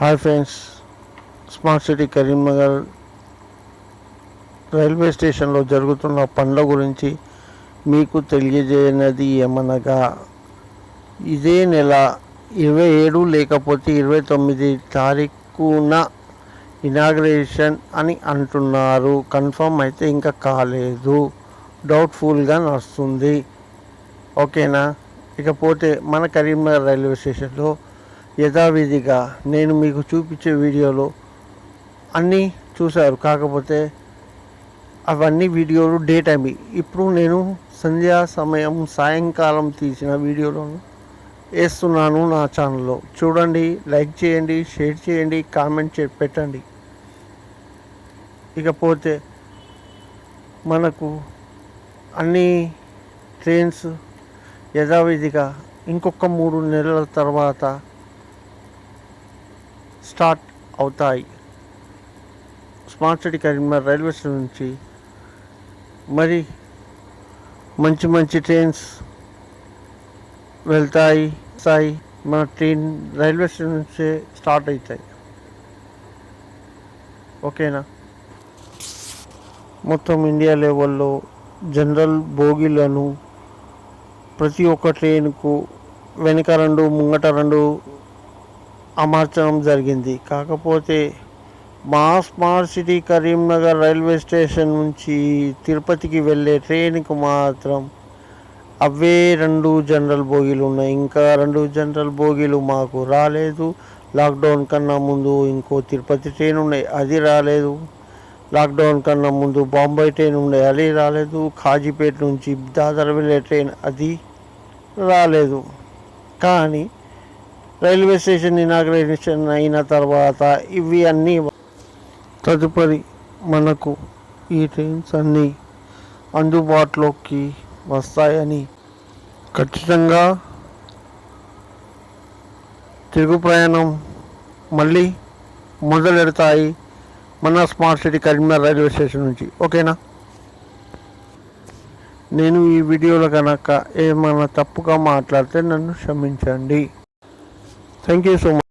Hi friends smart city Karimnagar railway స్టేషన్లో జరుగుతున్న పనుల గురించి మీకు తెలియజేయనది ఏమనగా ఇదే నెల ఇరవై ఏడు లేకపోతే ఇరవై తొమ్మిది తారీఖున ఇనాగ్రేషన్ అని అంటున్నారు. కన్ఫర్మ్ అయితే ఇంకా కాలేదు. డౌట్ఫుల్గా నడుస్తుంది. ఓకేనా ఇకపోతే మన కరీంనగర్ రైల్వే స్టేషన్లో యథావిధిగా నేను మీకు చూపించే వీడియోలో అన్నీ చూశారు. కాకపోతే అవన్నీ వీడియోలు డే టైం ఇప్పుడు నేను సంధ్యా సమయం సాయంకాలం తీసిన వీడియోలను వేస్తున్నాను నా ఛానల్లో. చూడండి లైక్ చేయండి షేర్ చేయండి కామెంట్ చే పెట్టండి. ఇకపోతే మనకు అన్ని ట్రైన్స్ యథావిధిగా ఇంకొక మూడు నెలల తర్వాత స్టార్ట్ అవుతాయి. Smart city Karimnagar railway station నుంచి మరి మంచి మంచి ట్రైన్స్ వెళ్తాయి వస్తాయి. మన ట్రైన్ రైల్వే స్టేషన్ నుంచే స్టార్ట్ అవుతాయి. ఓకేనా? మొత్తం ఇండియా లెవెల్లో జనరల్ బోగీలను ప్రతి ఒక్క ట్రైన్కు వెనక రెండు ముంగట రెండు అమర్చడం జరిగింది. కాకపోతే మా smart city Karimnagar railway station నుంచి తిరుపతికి వెళ్ళే ట్రైన్కి మాత్రం అవే రెండు జనరల్ బోగీలు ఉన్నాయి. ఇంకా రెండు జనరల్ బోగీలు మాకు రాలేదు. లాక్డౌన్ కన్నా ముందు ఇంకో తిరుపతి ట్రైన్ ఉన్నాయి అది రాలేదు. లాక్డౌన్ కన్నా ముందు బాంబే ట్రైన్ ఉండే అది రాలేదు. కాజీపేట నుంచి దాదాపు వెళ్ళే ట్రైన్ అది రాలేదు. కానీ రైల్వే స్టేషన్ ఇనాగ్రేషన్ అయిన తర్వాత ఇవి అన్నీ తదుపరి మనకు ఈ ట్రైన్స్ అన్నీ అందుబాటులోకి వస్తాయని ఖచ్చితంగా తిరుగు ప్రయాణం మళ్ళీ మొదలెడతాయి మన smart city Karimnagar railway station నుంచి. ఓకేనా? నేను ఈ వీడియోలో కనుక ఏమైనా తప్పుగా మాట్లాడితే నన్ను క్షమించండి. Thank you so much.